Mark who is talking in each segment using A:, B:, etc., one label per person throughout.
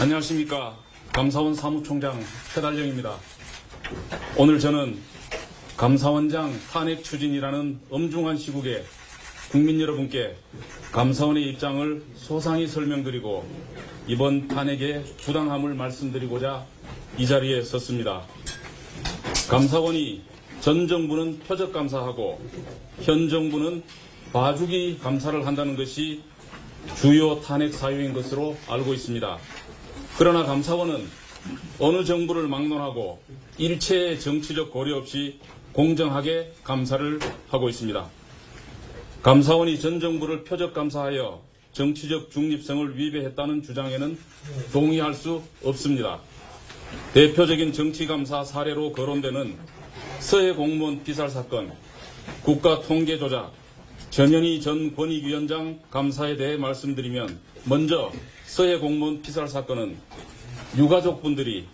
A: 안녕하십니까. 감사원 사무총장 최달령입니다. 오늘 저는 감사원장 탄핵 추진이라는 엄중한 시국에 국민 여러분께 감사원의 입장을 소상히 설명드리고 이번 탄핵의 부당함을 말씀드리고자 이 자리에 섰습니다. 감사원이 전 정부는 표적 감사하고 현 정부는 봐주기 감사를 한다는 것이 주요 탄핵 사유인 것으로 알고 있습니다. 그러나 감사원은 어느 정부를 막론하고 일체의 정치적 고려 없이 공정하게 감사를 하고 있습니다. 감사원이 전 정부를 표적 감사하여 정치적 중립성을 위배했다는 주장에는 동의할 수 없습니다. 대표적인 정치감사 사례로 거론되는 서해 공무원 피살 사건, 국가 통계 조작, 전현희 전 권익위원장 감사에 대해 말씀드리면 먼저 서해 공무원 피살 사건은 유가족분들이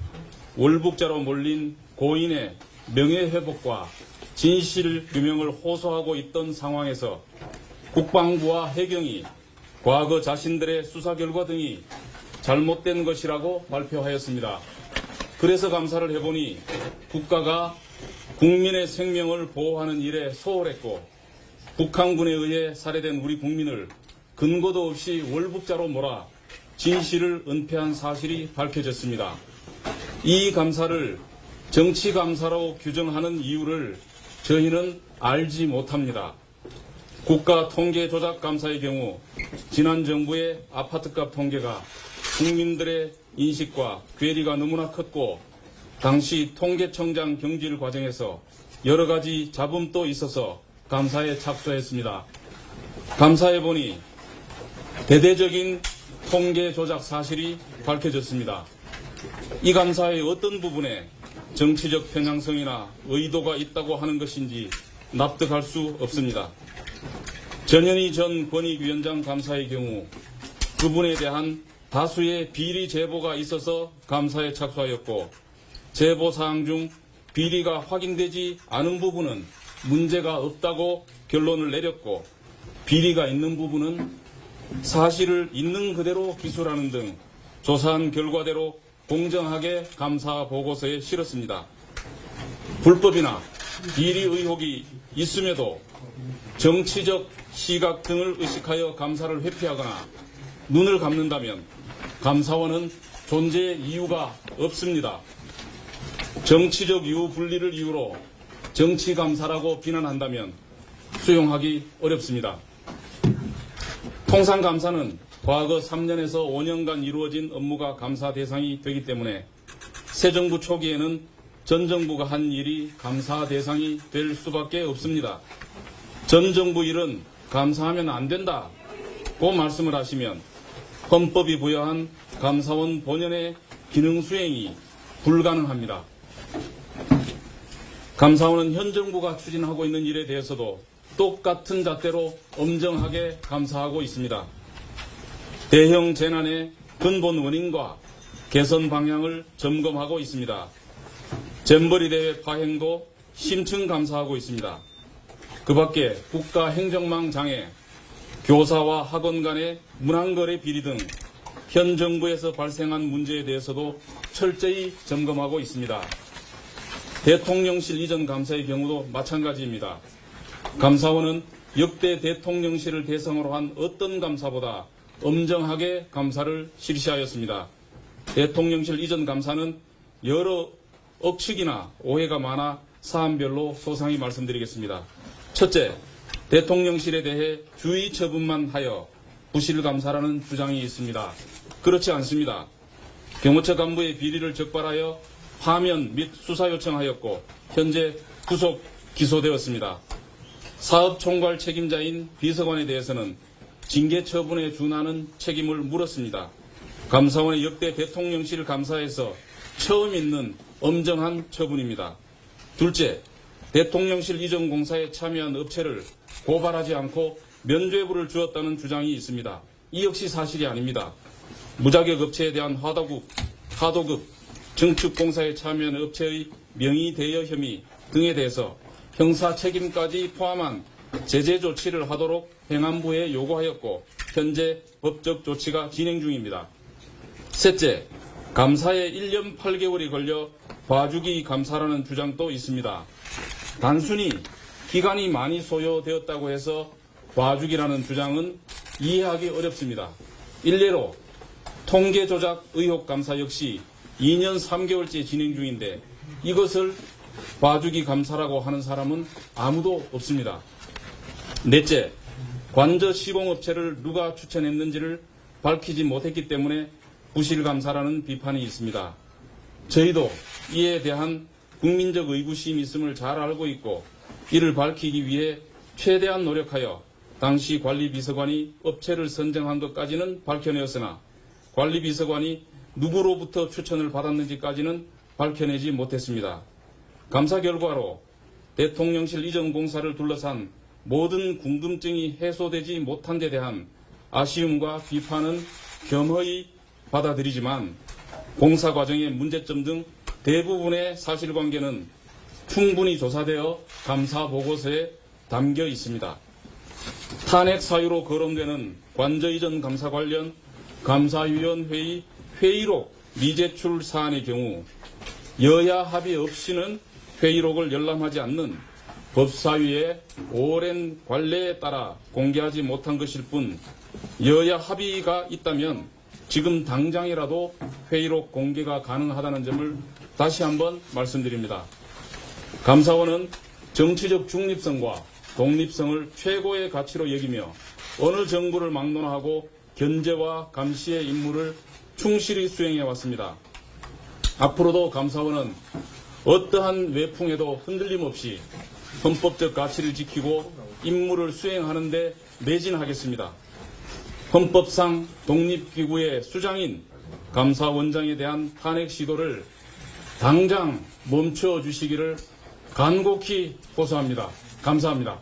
A: 월북자로 몰린 고인의 명예회복과 진실 규명을 호소하고 있던 상황에서 국방부와 해경이 과거 자신들의 수사 결과 등이 잘못된 것이라고 발표하였습니다. 그래서 감사를 해보니 국가가 국민의 생명을 보호하는 일에 소홀했고 북한군에 의해 살해된 우리 국민을 근거도 없이 월북자로 몰아 진실을 은폐한 사실이 밝혀졌습니다. 이 감사를 정치 감사로 규정하는 이유를 저희는 알지 못합니다. 국가 통계 조작 감사의 경우 지난 정부의 아파트값 통계가 국민들의 인식과 괴리가 너무나 컸고 당시 통계청장 경질 과정에서 여러 가지 잡음도 있어서 감사에 착수했습니다. 감사해 보니 대대적인 통계 조작 사실이 밝혀졌습니다. 이 감사의 어떤 부분에 정치적 편향성이나 의도가 있다고 하는 것인지 납득할 수 없습니다. 전현희 전 권익위원장 감사의 경우 그분에 대한 다수의 비리 제보가 있어서 감사에 착수하였고 제보 사항 중 비리가 확인되지 않은 부분은 문제가 없다고 결론을 내렸고 비리가 있는 부분은 사실을 있는 그대로 기술하는 등 조사한 결과대로 공정하게 감사 보고서에 실었습니다. 불법이나 비리 의혹이 있음에도 정치적 시각 등을 의식하여 감사를 회피하거나 눈을 감는다면 감사원은 존재 이유가 없습니다. 정치적 이유 분리를 이유로 정치 감사라고 비난한다면 수용하기 어렵습니다. 통상 감사는 과거 3년에서 5년간 이루어진 업무가 감사 대상이 되기 때문에 새 정부 초기에는 전 정부가 한 일이 감사 대상이 될 수밖에 없습니다. 전 정부 일은 감사하면 안 된다고 말씀을 하시면 헌법이 부여한 감사원 본연의 기능 수행이 불가능합니다. 감사원은 현 정부가 추진하고 있는 일에 대해서도 똑같은 잣대로 엄정하게 감사하고 있습니다. 대형 재난의 근본 원인과 개선 방향을 점검하고 있습니다. 잼버리 대회 파행도 심층 감사하고 있습니다. 그 밖에 국가 행정망 장애, 교사와 학원 간의 문항거래 비리 등 현 정부에서 발생한 문제에 대해서도 철저히 점검하고 있습니다. 대통령실 이전 감사의 경우도 마찬가지입니다. 감사원은 역대 대통령실을 대상으로 한 어떤 감사보다 엄정하게 감사를 실시하였습니다. 대통령실 이전 감사는 여러 억측이나 오해가 많아 사안별로 소상히 말씀드리겠습니다. 첫째, 대통령실에 대해 주의 처분만 하여 부실 감사라는 주장이 있습니다. 그렇지 않습니다. 경호처 간부의 비리를 적발하여 파면 및 수사 요청하였고 현재 구속 기소되었습니다. 사업 총괄 책임자인 비서관에 대해서는 징계 처분에 준하는 책임을 물었습니다. 감사원의 역대 대통령실 감사에서 처음 있는 엄정한 처분입니다. 둘째, 대통령실 이전 공사에 참여한 업체를 고발하지 않고 면죄부를 주었다는 주장이 있습니다. 이 역시 사실이 아닙니다. 무자격 업체에 대한 하도급, 하도급, 증축공사에 참여한 업체의 명의 대여 혐의 등에 대해서 형사 책임까지 포함한 제재 조치를 하도록 행안부에 요구하였고 현재 법적 조치가 진행 중입니다. 셋째, 감사에 1년 8개월이 걸려 봐주기 감사라는 주장도 있습니다. 단순히 기간이 많이 소요되었다고 해서 봐주기라는 주장은 이해하기 어렵습니다. 일례로 통계 조작 의혹 감사 역시 2년 3개월째 진행 중인데 이것을 봐주기 감사라고 하는 사람은 아무도 없습니다. 넷째, 관저 시공업체를 누가 추천했는지를 밝히지 못했기 때문에 부실감사라는 비판이 있습니다. 저희도 이에 대한 국민적 의구심이 있음을 잘 알고 있고 이를 밝히기 위해 최대한 노력하여 당시 관리비서관이 업체를 선정한 것까지는 밝혀내었으나 관리비서관이 누구로부터 추천을 받았는지까지는 밝혀내지 못했습니다. 감사 결과로 대통령실 이전 공사를 둘러싼 모든 궁금증이 해소되지 못한 데 대한 아쉬움과 비판은 겸허히 받아들이지만 공사 과정의 문제점 등 대부분의 사실관계는 충분히 조사되어 감사 보고서에 담겨 있습니다. 탄핵 사유로 거론되는 관저 이전 감사 관련 감사위원회의 회의록 미제출 사안의 경우 여야 합의 없이는 회의록을 열람하지 않는 법사위의 오랜 관례에 따라 공개하지 못한 것일 뿐 여야 합의가 있다면 지금 당장이라도 회의록 공개가 가능하다는 점을 다시 한번 말씀드립니다. 감사원은 정치적 중립성과 독립성을 최고의 가치로 여기며 어느 정부를 막론하고 견제와 감시의 임무를 충실히 수행해 왔습니다. 앞으로도 감사원은 어떠한 외풍에도 흔들림 없이 헌법적 가치를 지키고 임무를 수행하는 데 매진하겠습니다. 헌법상 독립기구의 수장인 감사원장에 대한 탄핵 시도를 당장 멈춰 주시기를 간곡히 호소합니다. 감사합니다.